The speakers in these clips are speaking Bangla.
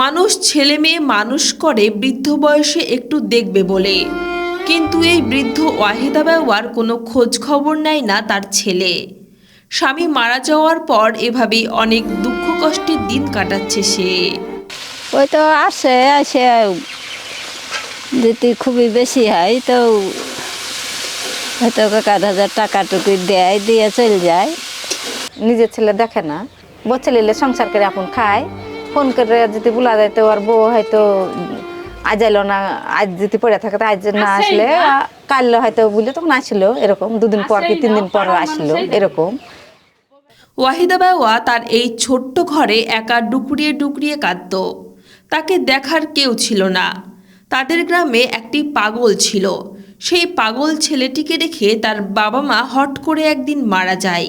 মানুষ ছেলে মেয়ে মানুষ করে, বৃদ্ধ বয়সে একটু দেখবে বলে। কিন্তু এই বৃদ্ধ ওয়াহিদা ব্যবহার কোনো খোঁজ খবর নেয় না তার ছেলে। স্বামী মারা যাওয়ার পর এভাবেই অনেক দুঃখ কষ্টের দিন কাটাচ্ছে সে। ওই তো আসে আসে। যদি খুবই বেশি হয় তো হয়তো এক হাজার টাকা টুকু দেয়, দিয়ে চলে যায়। নিজের ছেলে দেখে না। ছেলে সংসার করে আপন খায়। ফোন করে যদি বলা যায় তো আর বউ হয়তো আজ এলো না আজ যদি পড়ে থাকে তো আজ না আসলে কাল হয়তো বুঝলে তখন আসলো এরকম দুদিন পর কি তিন দিন পর আসলো এরকম। ওয়াহিদা বাওয়া তার এই ছোট্ট ঘরে একা ডুকরিয়ে ডুকরিয়ে কাঁদত। তাকে দেখার কেউ ছিল না। তাদের গ্রামে একটি পাগল ছিল। সেই পাগল ছেলেটিকে রেখে তার বাবা মা হট করে একদিন মারা যায়।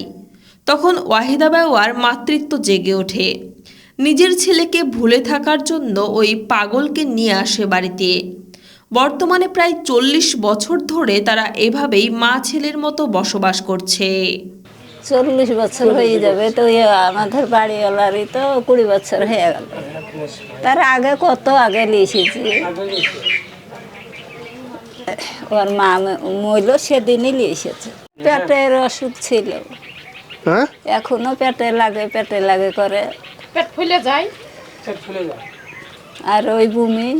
তখন ওয়াহিদা বাওয়ার মাতৃত্ব জেগে ওঠে। নিজের ছেলেকে ভুলে থাকার জন্য ওই পাগলকে নিয়ে আসে বাড়িতে। বর্তমানে প্রায় চল্লিশ বছর ধরে তারা এভাবেই মা ছেলের মতো বসবাস করছে। চল্লিশ বছর হয়ে যাবে তো আমাদের বাড়িওয়ালারই তো কুড়ি বছর হয়ে গেল। তার আগে কত আগে লিখেছি ওর মা মইল সেদিনই নিয়ে এসেছে। পেটের অসুখ ছিল। হ্যাঁ? এখনও পেটে লাগে পেটে লাগে করে। পেট ফুলে যায়। পেট ফুলে যায়। আর ওই বমি।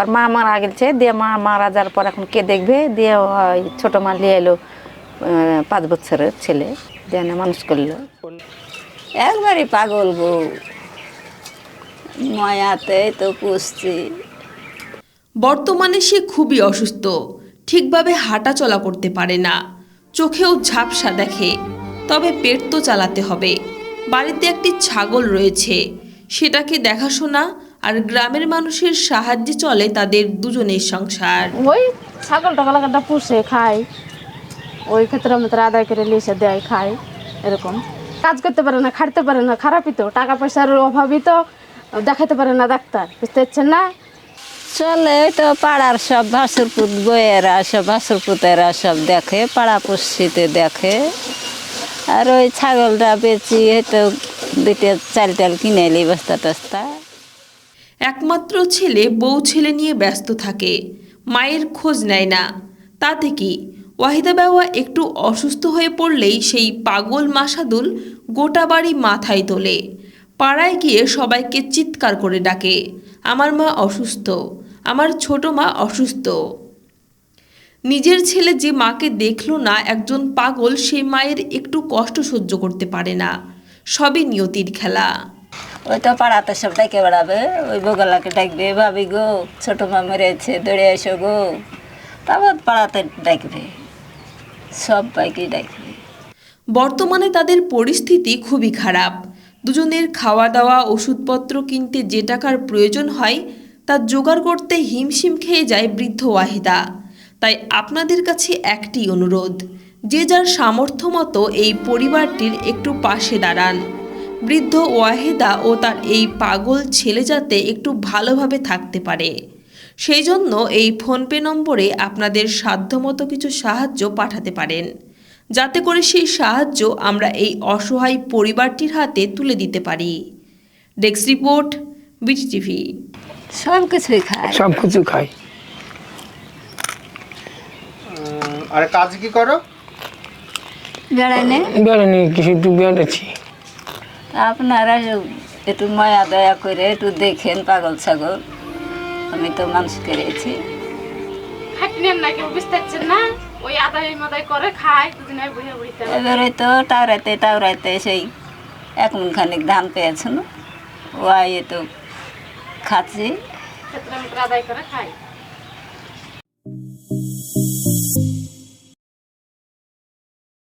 আর মা মারা গেছে দিয়ে মা মারা যাওয়ার পর এখন কে দেখবে? দিয়ে ওই ছোট মা নিয়ে এলো পাঁচ বছরের ছেলে। দিয়ে মানুষ করল। একবারই পাগল বউ। মায়াতে তো পুষছি। বর্তমানে সে খুবই অসুস্থ। ঠিকভাবে হাঁটা চলা করতে পারে না। চোখেও ঝাপসা দেখে। তবে পেট তো চালাতে হবে। বাড়িতে একটি ছাগল রয়েছে। সেটাকে দেখাশোনা আর গ্রামের মানুষের সাহায্যে চলে তাদের দুজনের সংসার। ওই ছাগল টাগল একটা পুষে খায়। ওই ক্ষেত্রে আমাদের আদায় করে লিসে দেয় খায়। এরকম। কাজ করতে পারে না খাটতে পারে না খারাপই তো। টাকা পয়সার অভাবই তো দেখাতে পারে না ডাক্তার বুঝতে পারছেন না? চলে ওই তো পাড়ার সব ভাসুরপুত বইয়েরা সব ভাসুরপুতেরা সব দেখে পাড়া পশ্চিতে দেখে। আর ওই ছাগলটা বেচি হয়তো দুইটা চাল টাল কিনে এলি বস্তা টস্তা। একমাত্র ছেলে বউ ছেলে নিয়ে ব্যস্ত থাকে, মায়ের খোঁজ নেয় না। তাতে কি? ওয়াহিদা বাবা একটু অসুস্থ হয়ে পড়লেই সেই পাগল মাসাদুল গোটা বাড়ি মাথায় তোলে। পাড়ায় গিয়ে সবাইকে চিৎকার করে ডাকে, আমার মা অসুস্থ, আমার ছোট মা অসুস্থ। নিজের ছেলে যে মাকে দেখল না একজন পাগল সে মায়ের একটু কষ্ট সহ্য করতে পারে না। সবই নিয়তির খেলা। ওই তো পাড়াতে সব ডেকে বেড়াবে ওই বগলাকে ডাকবে ভাবি গো ছোট মা মেরেছে দৌড়ে এসো গো। তারপর পাড়াতে ডাকবে সব বাইকে ডাকবে। বর্তমানে তাদের পরিস্থিতি খুবই খারাপ। দুজনের খাওয়া দাওয়া ওষুধপত্র কিনতে যে টাকার প্রয়োজন হয় তা জোগাড় করতে হিমশিম খেয়ে যায় বৃদ্ধ ওয়াহিদা। তাই আপনাদের কাছে একটি অনুরোধ যে যার সামর্থ্য মতো এই পরিবারটির একটু পাশে দাঁড়ান। বৃদ্ধ ওয়াহেদা ও তার এই পাগল ছেলে যাতে একটু ভালোভাবে থাকতে পারে। সেই জন্য এই ফোনপে নম্বরে আপনাদের সাধ্যমতো কিছু সাহায্য পাঠাতে পারেন। যাতে করে সেই সাহায্য আমরা এই অসহায় পরিবারটির হাতে তুলে দিতে পারি। ডেস্ক রিপোর্ট বিটি টিভি সব কিছুই খায় সব কিছু খাই আর কাজ কি করো? বেড়াইনে। বেড়ানি কিছু একটু বেড়াচ্ছি। আপনারা একটু মায়া দয়া করে একটু দেখেন পাগল ছাগল। আমি তো মানুষ করেছি। খাটনেন না কেউ বুঝতে পারছেন না? ওই আদায় মাদায় করে খায় দুদিন এবারে তো টাওরাইতে টাওরাইতে সেই এক মন খানিক ধান পেয়েছেন। ও আইয়ে তো খাচ্ছি।